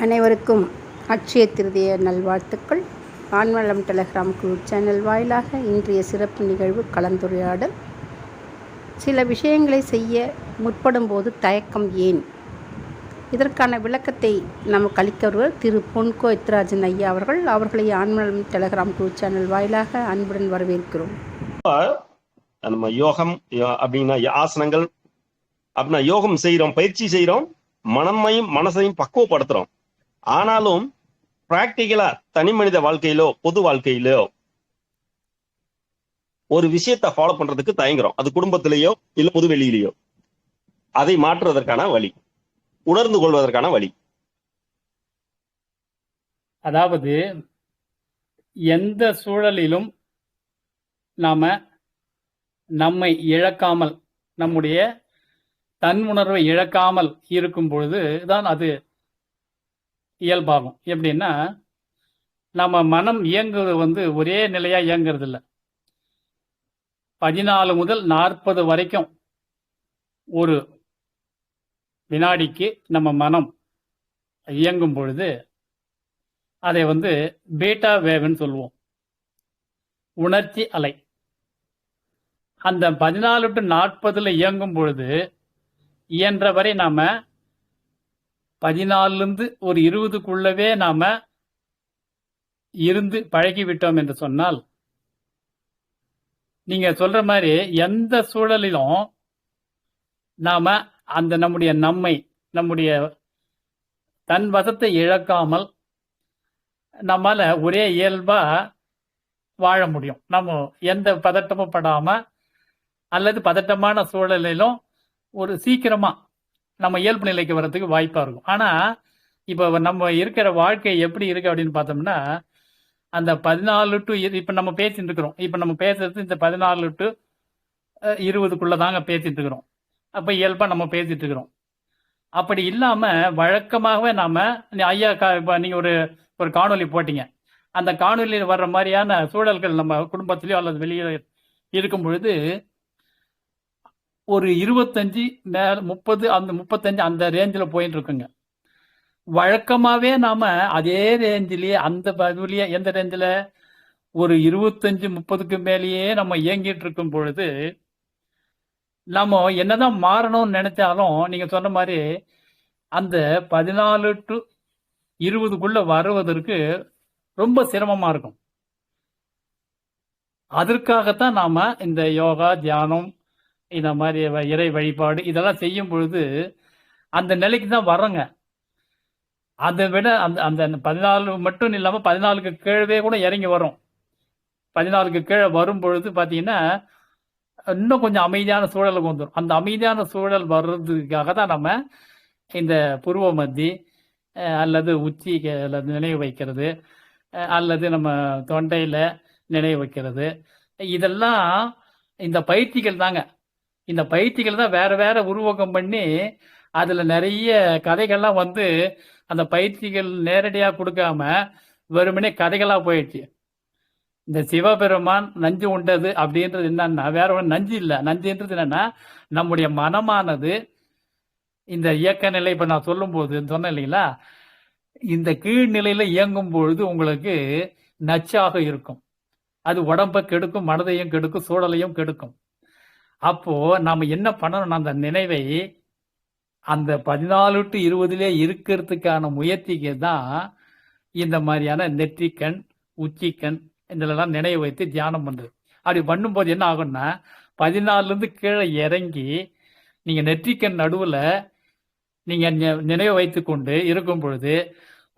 அனைவருக்கும் அட்சய திருதிய நல்வாழ்த்துக்கள். ஆன்மலம் டெலகிராம் குழு சேனல் வாயிலாக இன்றைய சிறப்பு நிகழ்வு கலந்துரையாடல். சில விஷயங்களை செய்ய முற்படும் போது தயக்கம் ஏன்? இதற்கான விளக்கத்தை நமக்கு அளிக்கவர்கள் திரு பொன்கோ எத்ராஜன் ஐயா அவர்கள் அவர்களை ஆன்மலம் டெலகிராம் குழு சேனல் வாயிலாக அன்புடன் வரவேற்கிறோம். நம்ம யோகம் யோ- அப்படின்னா ஆசனங்கள் அப்படின்னா யோகம் செய்கிறோம் பயிற்சி செய்கிறோம் மனமையும் மனசையும் பக்குவப்படுத்துகிறோம் ஆனாலும் பிராக்டிக்கலா தனி மனித வாழ்க்கையிலோ பொது வாழ்க்கையிலோ ஒரு விஷயத்தை ஃபாலோ பண்றதுக்கு தயங்குறோம். அது குடும்பத்திலேயோ இல்ல பொது வெளியிலேயோ. அதை மாற்றுவதற்கான வழி. உணர்ந்து கொள்வதற்கான வழி. அதாவது எந்த சூழலிலும் நாம நம்மை இழக்காமல் நம்முடைய தன் உணர்வை இழக்காமல் இருக்கும் பொழுது தான் அது இயல்பாகும். எப்படின்னா நம்ம மனம் இயங்குவது வந்து ஒரே நிலையாக இயங்குறது இல்லை பதினாலு முதல் நாற்பது வரைக்கும் ஒரு வினாடிக்கு நம்ம மனம் இயங்கும் பொழுது அதை வந்து பீட்டா வேவ்னு சொல்லுவோம். உணர்ச்சி அலை. அந்த பதினாலு டு நாற்பதுல இயங்கும் பொழுது இயன்ற வரை நாம பதினாலிருந்து ஒரு இருபதுக்குள்ளவே நாம இருந்து பழகிவிட்டோம் என்று சொன்னால் நீங்க சொல்ற மாதிரி எந்த சூழலிலும் நாம அந்த நம்முடைய நம்மை நம்முடைய தன் வசத்தை இழக்காமல் நம்மால ஒரே இயல்பா வாழ முடியும். நம்ம எந்த பதட்டமும் படாம அல்லது பதட்டமான சூழலிலும் ஒரு சீக்கிரமா நம்ம இயல்பு நிலைக்கு வர்றதுக்கு வாய்ப்பா இருக்கும். ஆனா இப்ப நம்ம இருக்கிற வாழ்க்கை எப்படி இருக்கு அப்படின்னு பார்த்தோம்னா அந்த பதினாலு டு இப்ப நம்ம பேசிட்டு இருக்கிறோம். இப்ப நம்ம பேசுறது இந்த பதினாலு டு இருபதுக்குள்ள தாங்க பேசிட்டு இருக்கிறோம். அப்ப இயல்பா நம்ம பேசிட்டு இருக்கிறோம். அப்படி இல்லாம வழக்கமாகவே நாம ஐயா கா- இப்ப நீங்க ஒரு ஒரு காணொளி போட்டீங்க. அந்த காணொலியில் வர்ற மாதிரியான சூழல்கள் நம்ம குடும்பத்திலயோ அல்லது வெளியே இருக்கும் பொழுது ஒரு இருபத்தஞ்சு மேல முப்பது அந்த முப்பத்தஞ்சு அந்த ரேஞ்சில் போயிட்டு இருக்குங்க வழக்கமாகவே நாம் அதே ரேஞ்சிலேயே அந்த பதிவுலயே எந்த ரேஞ்சில் ஒரு இருபத்தஞ்சு முப்பதுக்கு மேலேயே நம்ம இயங்கிட்டு இருக்கும் பொழுது நம்ம என்னதான் மாறணும்னு நினைச்சாலும் நீங்க சொன்ன மாதிரி அந்த பதினாலு டு இருபதுக்குள்ள வருவதற்கு ரொம்ப சிரமமா இருக்கும். அதற்காகத்தான் நாம இந்த யோகா தியானம் இந்த மாதிரி வ- இறை வழிபாடு இதெல்லாம் செய்யும் பொழுது அந்த நிலைக்கு தான் வர்றோங்க. அதை விட அந்த அந்த பதினாலு மட்டும் இல்லாமல் பதினாலுக்கு கீழவே கூட இறங்கி வரும் பதினாலுக்கு கீழே வரும் பொழுது பார்த்தீங்கன்னா இன்னும் கொஞ்சம் அமைதியான சூழலுக்கு வந்துடும் அந்த அமைதியான சூழல் வர்றதுக்காக தான் நம்ம இந்த புருவ மத்தி அல்லது உச்சி அல்லது நினைவு வைக்கிறது அல்லது நம்ம தொண்டையில் நினைவு வைக்கிறது. இதெல்லாம் இந்த பயிற்சிகள் தாங்க. இந்த பயிற்சிகள் தான் வேற வேற உருவகம் பண்ணி அதுல நிறைய கதைகள்லாம் வந்து அந்த பயிற்சிகள் நேரடியா கொடுக்காம வெறுமனே கதைகளா போயிடுச்சு. இந்த சிவபெருமான் நஞ்சு உண்டது அப்படின்றது என்னன்னா வேற ஒன்று நஞ்சு இல்லை. நஞ்சுன்றது என்னன்னா நம்முடைய மனமானது இந்த இயக்க நிலை. இப்ப நான் சொல்லும்போது சொன்னேன் இல்லைங்களா? இந்த கீழ்நிலையில இயங்கும் பொழுது உங்களுக்கு நச்சாக இருக்கும். அது உடம்ப கெடுக்கும் மனதையும் கெடுக்கும் சூழலையும் கெடுக்கும். அப்போ நாம என்ன பண்ணணும் அந்த நினைவை அந்த பதினாலு டு இருபதுலே இருக்கிறதுக்கான முயற்சிக்கு தான் இந்த மாதிரியான நெற்றிக்கண் உச்சிக்கண் இதெல்லாம் நினைவு வைத்து தியானம் பண்றது. அப்படி பண்ணும்போது என்ன ஆகும்னா பதினாலுல இருந்து கீழே இறங்கி நீங்க நெற்றிக்கண் நடுவுல நீங்க நினைவு வைத்து கொண்டு இருக்கும் பொழுது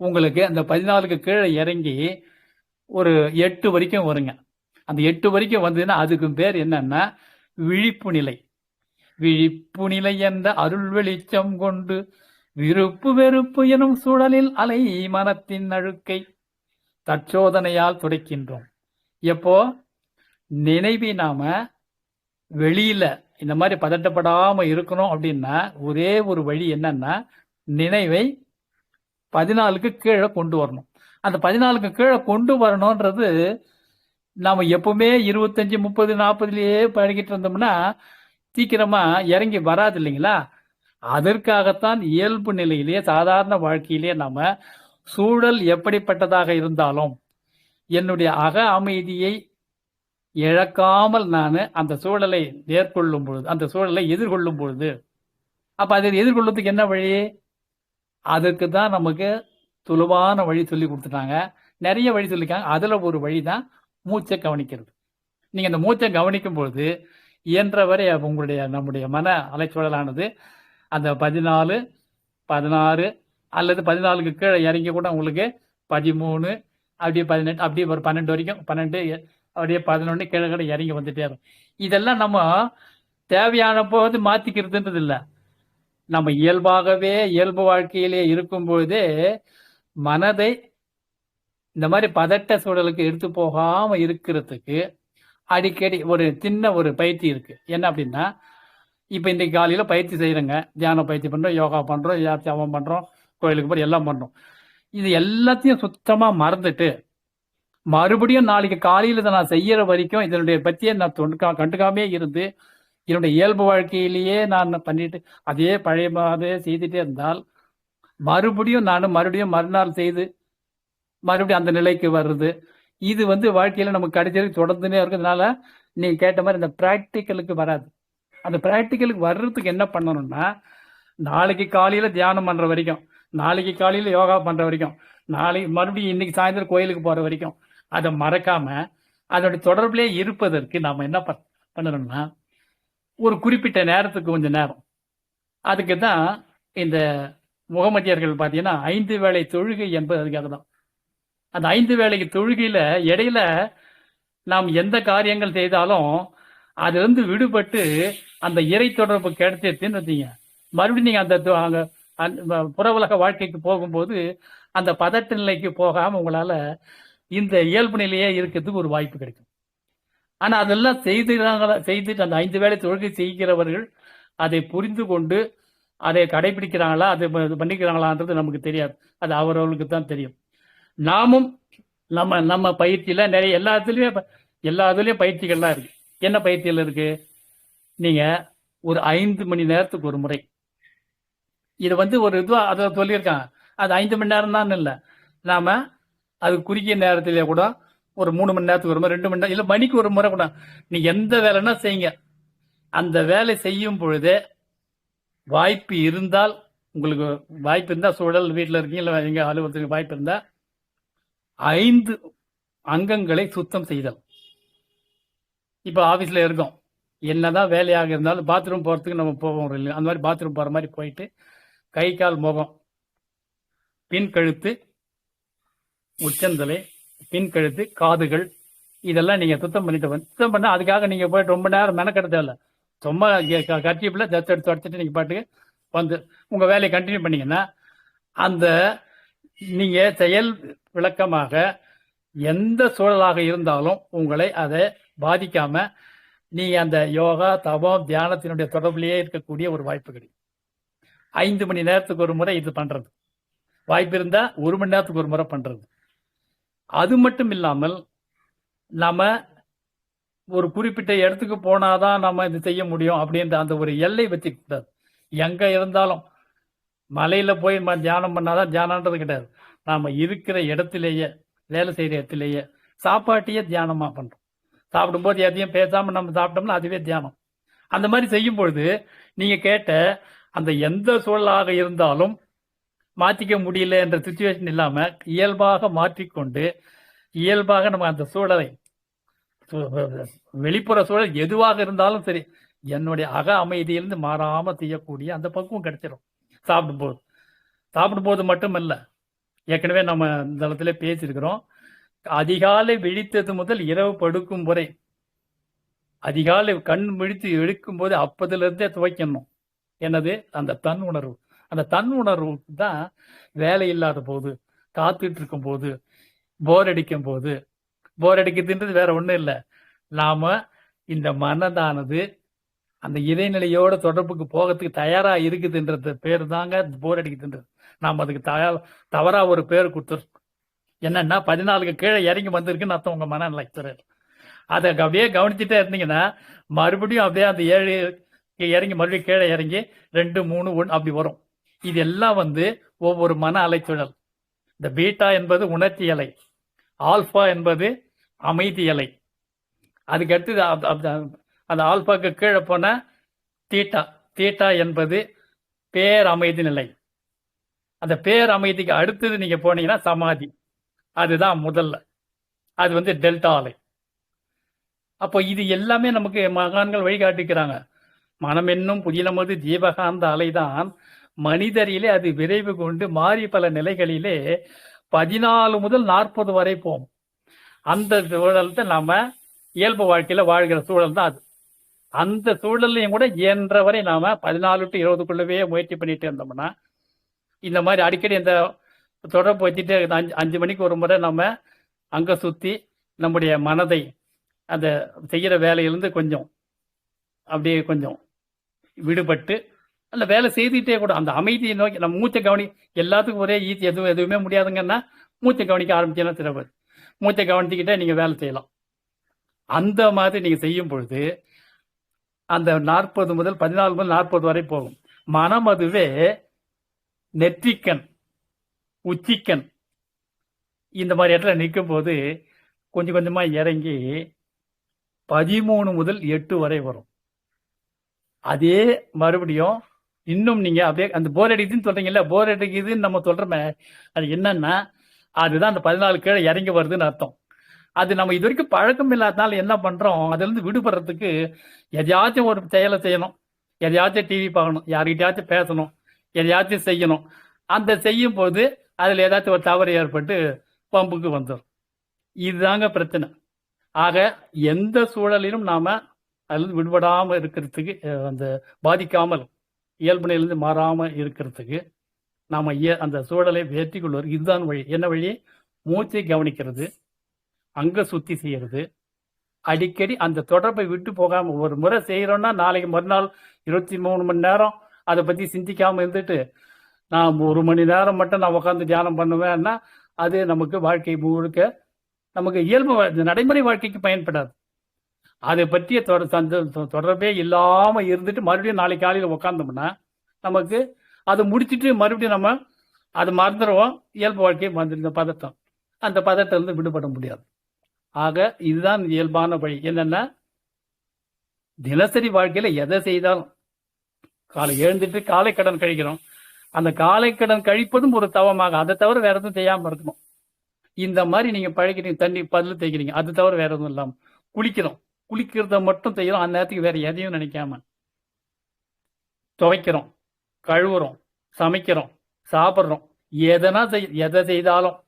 உங்களுக்கு அந்த பதினாலுக்கு கீழே இறங்கி ஒரு எட்டு வரைக்கும் வருங்க. அந்த எட்டு வரைக்கும் வந்ததுன்னா அதுக்கும் பேர் என்னன்னா விழிப்பு நிலை. விழிப்பு நிலை என்ற அருள் வெளிச்சம் கொண்டு விருப்பு வெறுப்பு எனும் சூழலில் அலை மனத்தின் அழுக்கை தற்சோதனையால் துடைக்கின்றோம். எப்போ? நினைவி நாம வெளியில இந்த மாதிரி பதட்டப்படாம இருக்கணும் அப்படின்னா ஒரே ஒரு வழி என்னன்னா நினைவை பதினாலுக்கு கீழே கொண்டு வரணும். அந்த பதினாலுக்கு கீழே கொண்டு வரணும்ன்றது நாம எப்பவுமே இருபத்தஞ்சு முப்பது நாற்பதுலயே பழகிட்டு இருந்தோம்னா சீக்கிரமா இறங்கி வராது இல்லைங்களா? அதற்காகத்தான் இயல்பு நிலையிலேயே சாதாரண வாழ்க்கையிலேயே நம்ம சூழல் எப்படிப்பட்டதாக இருந்தாலும் என்னுடைய அக அமைதியை இழக்காமல் நான் அந்த சூழலை மேற்கொள்ளும் பொழுது அந்த சூழலை எதிர்கொள்ளும் பொழுது அப்ப அதை எதிர்கொள்வதுக்கு என்ன வழி? அதற்கு தான் நமக்கு சுலபான வழி சொல்லி கொடுத்துட்டாங்க. நிறைய வழி சொல்லியிருக்காங்க. அதுல ஒரு வழி தான் மூச்சை கவனிக்கிறது. நீங்க அந்த மூச்சை கவனிக்கும் பொழுது இயன்றவரை உங்களுடைய நம்முடைய மன அலைச்சூழலானது அந்த பதினாலு பதினாறு அல்லது பதினாலுக்கு கீழே இறங்கி கூட உங்களுக்கு பதிமூணு அப்படியே பதினெட்டு அப்படியே ஒரு பன்னெண்டு வரைக்கும் பன்னெண்டு அப்படியே பதினொன்று கீழே கீழே இறங்கி வந்துட்டே இருக்கும் இதெல்லாம் நம்ம தேவையான போது மாத்திக்கிறதுன்றது இல்லை நம்ம இயல்பாகவே இயல்பு வாழ்க்கையிலே இருக்கும் பொழுதே மனதை இந்த மாதிரி பதட்ட சூழலுக்கு எடுத்து போகாம இருக்கிறதுக்கு அடிக்கடி ஒரு சின்ன ஒரு பயிற்சி இருக்கு. என்ன அப்படின்னா இப்போ இன்றைக்கு காலையில பயிற்சி செய்யறோங்க தியான பயிற்சி பண்றோம் யோகா பண்றோம் யா- ஜபம் பண்றோம் கோயிலுக்கு போய் எல்லாம் பண்றோம் இது எல்லாத்தையும் சுத்தமா மறந்துட்டு மறுபடியும் நாளைக்கு காலையில இதை நான் செய்யற வரைக்கும் இதனுடைய பத்தியே நான் தொண்டுக்கா கண்டுக்காமே இருந்து என்னுடைய இயல்பு வாழ்க்கையிலேயே நான் பண்ணிட்டு அதே பழைய அதே செய்துட்டே இருந்தால் மறுபடியும் நான் மறுபடியும் மறுநாள் செய்து மறுபடியும் அந்த நிலைக்கு வர்றது இது வந்து வாழ்க்கையில நமக்கு கிடைச்சது தொடர்ந்துனே இருக்கிறதுனால நீ கேட்ட மாதிரி இந்த ப்ராக்டிக்கலுக்கு வராது. அந்த ப்ராக்டிக்கலுக்கு வர்றதுக்கு என்ன பண்ணணும்னா நாளைக்கு காலையில தியானம் பண்ற வரைக்கும் நாளைக்கு காலையில யோகா பண்ற வரைக்கும் நாளைக்கு மறுபடியும் இன்னைக்கு சாயந்தரம் கோயிலுக்கு போற வரைக்கும் அதை மறக்காம அதோட தொடர்பிலே இருப்பதற்கு நாம என்ன பண்- பண்ணணும்னா ஒரு குறிப்பிட்ட நேரத்துக்கு கொஞ்சம் நேரம். அதுக்கு தான் இந்த முகமதியர்கள் பார்த்தீங்கன்னா ஐந்து வேளை தொழுகை என்பது அதுக்காக தான் அந்த ஐந்து வேளைக்கு தொழுகையில இடையில நாம் எந்த காரியங்கள் செய்தாலும் அதிலிருந்து விடுபட்டு அந்த இறை தொடர்பு கிடைச்சிருச்சுன்னு வச்சீங்க மறுபடியும் நீங்க அந்த அங்க அந்த புற உலக வாழ்க்கைக்கு போகும்போது அந்த பதட்ட நிலைக்கு போகாம உங்களால இந்த இயல்பு நிலையே இருக்கிறதுக்கு ஒரு வாய்ப்பு கிடைக்கும். ஆனா அதெல்லாம் செய்துறாங்களா செய்துட்டு அந்த ஐந்து வேளை தொழுகை செய்கிறவர்கள் அதை புரிந்து கொண்டு அதை கடைபிடிக்கிறாங்களா அதை இது பண்ணிக்கிறாங்களான்றது நமக்கு தெரியாது. அது அவரவர்களுக்கு தான் தெரியும். நாமும் நம்ம நம்ம பயிற்சியில நிறைய எல்லா இதுலயும் எல்லா இதுலயும் பயிற்சிகள்லாம் இருக்கு. என்ன பயிற்சிகள் இருக்கு? நீங்க ஒரு ஐந்து மணி நேரத்துக்கு ஒரு முறை. இது வந்து ஒரு இதுவா அதை சொல்லியிருக்காங்க. அது ஐந்து மணி நேரம் தான் இல்லை. நாம அது குறுகிய நேரத்திலே கூட ஒரு மூணு மணி நேரத்துக்கு ஒரு முறை ரெண்டு மணி நேரம் இல்லை மணிக்கு ஒரு முறை கூட. நீ எந்த வேலைன்னா செய்யுங்க. அந்த வேலை செய்யும் பொழுதே வாய்ப்பு இருந்தால் உங்களுக்கு வாய்ப்பு இருந்தால் சூழல் வீட்டில் இருக்கீங்க இல்லை எங்கள் அலுவலகத்துக்கு வாய்ப்பு இருந்தால் ஐந்து அங்கங்களை சுத்தம் செய்தல். இப்போ ஆஃபீஸில் இருக்கோம். என்னதான் வேலையாக இருந்தாலும் பாத்ரூம் போகிறதுக்கு நம்ம போவோம் இல்லை அந்த மாதிரி பாத்ரூம் போகிற மாதிரி போயிட்டு கை கால் முகம் பின் கழுத்து உச்சந்தலை பின் கழுத்து காதுகள் இதெல்லாம் நீங்கள் சுத்தம் பண்ணிட்டு வந்து சுத்தம் பண்ணால் அதுக்காக நீங்கள் போயிட்டு ரொம்ப நேரம் மெனக்கெட தேவையில்ல. சும்மா கட்சிப்பில் தத்து எடுத்து தொடச்சிட்டு நீங்கள் பாட்டுக்கு வந்து உங்கள் வேலையை கண்டினியூ பண்ணிங்கன்னா அந்த நீங்கள் செயல் விளக்கமாக எந்த சூழலாக இருந்தாலும் உங்களை அதை பாதிக்காம நீங்க அந்த யோகா தபம் தியானத்தினுடைய தொடர்பிலேயே இருக்கக்கூடிய ஒரு வாய்ப்பு கிடைக்கும். ஐந்து மணி நேரத்துக்கு ஒரு முறை இது பண்றது. வாய்ப்பு இருந்தா ஒரு மணி நேரத்துக்கு ஒரு முறை பண்றது. அது மட்டும் இல்லாமல் நாம ஒரு குறிப்பிட்ட இடத்துக்கு போனாதான் நம்ம இது செய்ய முடியும் அப்படின்ற அந்த ஒரு எல்லை வச்சுக்க கூடாது எங்க இருந்தாலும் மலையில போய் தியானம் பண்ணாதான் தியானன்றது கிடையாது. நாம இருக்கிற இடத்திலேயே வேலை செய்யற இடத்திலேயே சாப்பாட்டையே தியானமா பண்றோம். சாப்பிடும்போது எதையும் பேசாம நம்ம சாப்பிட்டோம்னா அதுவே தியானம். அந்த மாதிரி செய்யும் பொழுது நீங்க கேட்ட அந்த எந்த சூழலாக இருந்தாலும் மாற்றிக்க முடியல என்ற சுச்சுவேஷன் இல்லாம இயல்பாக மாற்றிக்கொண்டு இயல்பாக நம்ம அந்த சூழலை வெளிப்புற சூழல் எதுவாக இருந்தாலும் சரி என்னுடைய அக அமைதியிலிருந்து மாறாம செய்யக்கூடிய அந்த பக்குவம் கிடைச்சிடும் சாப்பிடும்போது. சாப்பிடும்போது மட்டுமல்ல ஏற்கனவே நம்ம இந்த இடத்துல பேசியிருக்கிறோம். அதிகாலை விழித்தது முதல் இரவு படுக்கும் வரை அதிகாலை கண் விழித்து எடுக்கும் போது அப்பதிலிருந்தே துவைக்கணும். என்னது? அந்த தன் உணர்வு. அந்த தன் உணர்வு தான் வேலை இல்லாத போது காத்துட்டு இருக்கும் போது போர் அடிக்கும் போது போர் அடிக்கிறதுன்றது வேற ஒன்றும் இல்லை. நாம இந்த மனதானது அந்த இறைநிலையோட தொடர்புக்கு போகிறதுக்கு தயாரா இருக்குதுன்றது பேர் தாங்க போர் அடிக்குதுன்றது நாம் அதுக்கு த தவறா ஒரு பேர் கொடுத்துருக்கோம் என்னன்னா பதினாலுக்கு கீழே இறங்கி வந்திருக்குன்னு அர்த்தம் உங்க மன லெக்சரர் அதை அப்படியே கவனிச்சுட்டே இருந்தீங்கன்னா மறுபடியும் அப்படியே அந்த ஏழு இறங்கி மறுபடியும் கீழே இறங்கி ரெண்டு மூணு ஒன்று அப்படி வரும். இது எல்லாம் வந்து ஒவ்வொரு மன அலைச்சுழல் இந்த பீட்டா என்பது உணர்ச்சி அலை. ஆல்ஃபா என்பது அமைதி அலை. அதுக்கடுத்து அந்த- ஆல்பாக்கு கீழே போன தீட்டா. தீட்டா என்பது பேரமைதி நிலை. அந்த பேர் அமைதிக்கு அடுத்தது நீங்க போனீங்கன்னா சமாதி. அதுதான் முதல்ல. அது வந்து டெல்டா அலை அப்போ இது எல்லாமே நமக்கு மகான்கள் வழிகாட்டிக்கிறாங்க. மனம் என்னும் புதினமது ஜீவகாந்த அலைதான். மனிதரிலே அது விரைவு கொண்டு மாறி பல நிலைகளிலே பதினாலு முதல் நாற்பது வரை போகும். அந்த சூழல் தான் நாம இயல்பு வாழ்க்கையில வாழ்கிற சூழல் தான் அது. அந்த சூழல்லையும் கூட இயன்றவரை நாம பதினாலு டு இருபதுக்குள்ளவே முயற்சி பண்ணிட்டு இருந்தோம்னா இந்த மாதிரி அடிக்கடி இந்த தொடர்பு வச்சுட்டு அஞ்சு அஞ்சு மணிக்கு ஒரு முறை நம்ம அங்கே சுற்றி நம்முடைய மனதை அந்த செய்கிற வேலையிலேருந்து கொஞ்சம் அப்படியே கொஞ்சம் விடுபட்டு அந்த வேலை செய்துக்கிட்டே கூட அந்த அமைதியை நோக்கி நம்ம மூச்சை கவனி எல்லாத்துக்கும் ஒரே ஈஸி எதுவும் எதுவுமே முடியாதுங்கன்னா மூச்சை கவனிக்க ஆரம்பிச்சீங்கன்னா சிறப்பு மூச்சை கவனிச்சுக்கிட்டே நீங்கள் வேலை செய்யலாம். அந்த மாதிரி நீங்கள் செய்யும் பொழுது அந்த நாற்பது முதல் பதினாலு முதல் நாற்பது வரை போகும். மனம் அதுவே நெற்றிக்கண் உச்சிக்கண். இந்த மாதிரி இடத்துல நிற்கும் போது கொஞ்சம் கொஞ்சமாக இறங்கி பதிமூணு முதல் எட்டு வரை வரும். அதே மறுபடியும் இன்னும் நீங்க அப்படியே அந்த போர் அடிக்குதுன்னு சொல்றீங்கல்ல போர் அடிக்குதுன்னு நம்ம சொல்றோமே அது என்னன்னா அதுதான் அந்த பதினாலு கீழே இறங்கி வருதுன்னு அர்த்தம். அது நம்ம இது வரைக்கும் பழக்கம் இல்லாதனால என்ன பண்றோம் அதுலேருந்து விடுபடுறதுக்கு எதையாச்சும் ஒரு செயலை செய்யணும். எதையாச்சும் டிவி பார்க்கணும் யார்கிட்டயாச்சும் பேசணும். எதையாச்சும் செய்யணும். அந்த செய்யும் போது அதில் ஏதாச்சும் ஒரு தவறு ஏற்பட்டு பம்புக்கு வந்துடும் இதுதாங்க பிரச்சனை. ஆக எந்த சூழலிலும் நாம் அதுலேருந்து விடுபடாமல் இருக்கிறதுக்கு அந்த பாதிக்காமல் இயல்புனையிலேருந்து மாறாமல் இருக்கிறதுக்கு நாம் இய- அந்த சூழலை வெற்றி கொள்வது இதுதான் வழி. என்ன வழி? மூச்சை கவனிக்கிறது அங்கே சுத்தி செய்கிறது. அடிக்கடி அந்த தொடர்பை விட்டு போகாமல் ஒரு முறை செய்கிறோன்னா நாளைக்கு மறுநாள் இருபத்தி மூணு மணி நேரம் அதை பத்தி சிந்திக்காம இருந்துட்டு நான் ஒரு மணி நேரம் மட்டும் நான் உட்காந்து தியானம் பண்ணுவேன்னா அது நமக்கு வாழ்க்கை முழுக்க நமக்கு இயல்பு இந்த நடைமுறை வாழ்க்கைக்கு பயன்படாது. அதை பற்றிய தொடர் தொடர்பே இல்லாம இருந்துட்டு மறுபடியும் நாளைக்கு காலையில உட்காந்தோம்னா நமக்கு அதை முடிச்சிட்டு மறுபடியும் நம்ம அது மறந்துடுவோம் இயல்பு வாழ்க்கையை மறந்துருந்த பதட்டம். அந்த பதட்டம் இருந்து விடுபட முடியாது. ஆக இதுதான் இயல்பான வழி. என்னன்னா தினசரி வாழ்க்கையில எதை செய்தாலும் காலை எழுந்துட்டு காலை கடன் கழிக்கிறோம். அந்த காலை கடன் கழிப்பதும் ஒரு தவமாக. அதை தவிர வேற எதுவும் செய்யாம இருக்கணும். இந்த மாதிரி நீங்க பழகிறீங்க தண்ணி பதில் தேய்க்கிறீங்க அது தவிர வேற எதுவும் இல்லாம. குளிக்கிறோம். குளிக்கிறத மட்டும் செய்யறோம். அந்த நேரத்துக்கு வேற எதையும் நினைக்காம. துவைக்கிறோம். கழுவுறோம். சமைக்கிறோம். சாப்பிட்றோம். எதனா செய் எதை செய்தாலும்.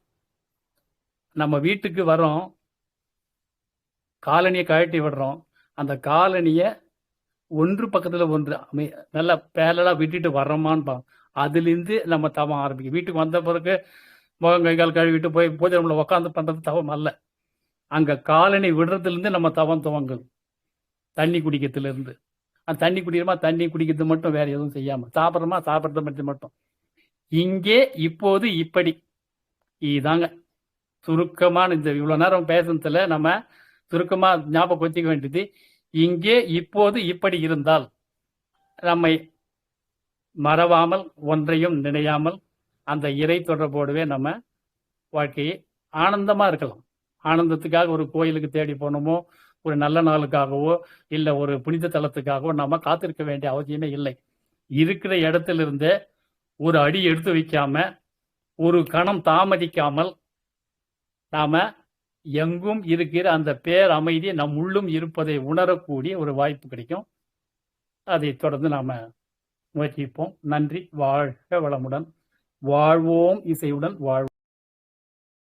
நம்ம வீட்டுக்கு வரோம் காலனியை கழட்டி விடுறோம். அந்த காலனியை ஒன்று பக்கத்துல ஒன்று அமை- நல்லா பேரலா விட்டுட்டு வர்றோமான்னு பா அதுலேருந்து நம்ம தவம் ஆரம்பிக்கும். வீட்டுக்கு வந்த பிறகு முகம் கை கால் கழுவிட்டு போய் பூஜை நம்மளை உட்காந்து பண்றது தவம் அல்ல. அங்க காலனி விடுறதுலேருந்து நம்ம தவம் துவங்கும் தண்ணி குடிக்கிறதுல இருந்து அந்த தண்ணி குடிக்கிறோமா? தண்ணி குடிக்கிறது மட்டும் வேற எதுவும் செய்யாம. சாப்பிட்றோமா? சாப்பிட்றது மட்டும் மட்டும். இங்கே இப்போது இப்படி. இதாங்க. சுருக்கமான இந்த இவ்வளோ நேரம் பேசுனதுல நம்ம சுருக்கமாக ஞாபகம் வச்சுக்க வேண்டியது. இங்கே இப்போது இப்படி இருந்தால் நம்மை மறவாமல் ஒன்றையும் நினையாமல் அந்த இறை தொடர்போடவே நம்ம வாழ்க்கையை ஆனந்தமா இருக்கலாம். ஆனந்தத்துக்காக ஒரு கோயிலுக்கு தேடி போனோமோ ஒரு நல்ல நாளுக்காகவோ இல்லை ஒரு புனித தலத்துக்காகவோ நம்ம காத்திருக்க வேண்டிய அவசியமே இல்லை. இருக்கிற இடத்துல இருந்தே ஒரு அடி எடுத்து வைக்காம ஒரு கணம் தாமதிக்காமல் நாம எங்கும் இருக்கிற அந்த பேர் அமைதி நம் உள்ளும் இருப்பதை உணரக்கூடிய ஒரு வாய்ப்பு கிடைக்கும். அதை தொடர்ந்து நாம முயற்சிப்போம். நன்றி வாழ்க வளமுடன். வாழ்வோம் இசையுடன் வாழ்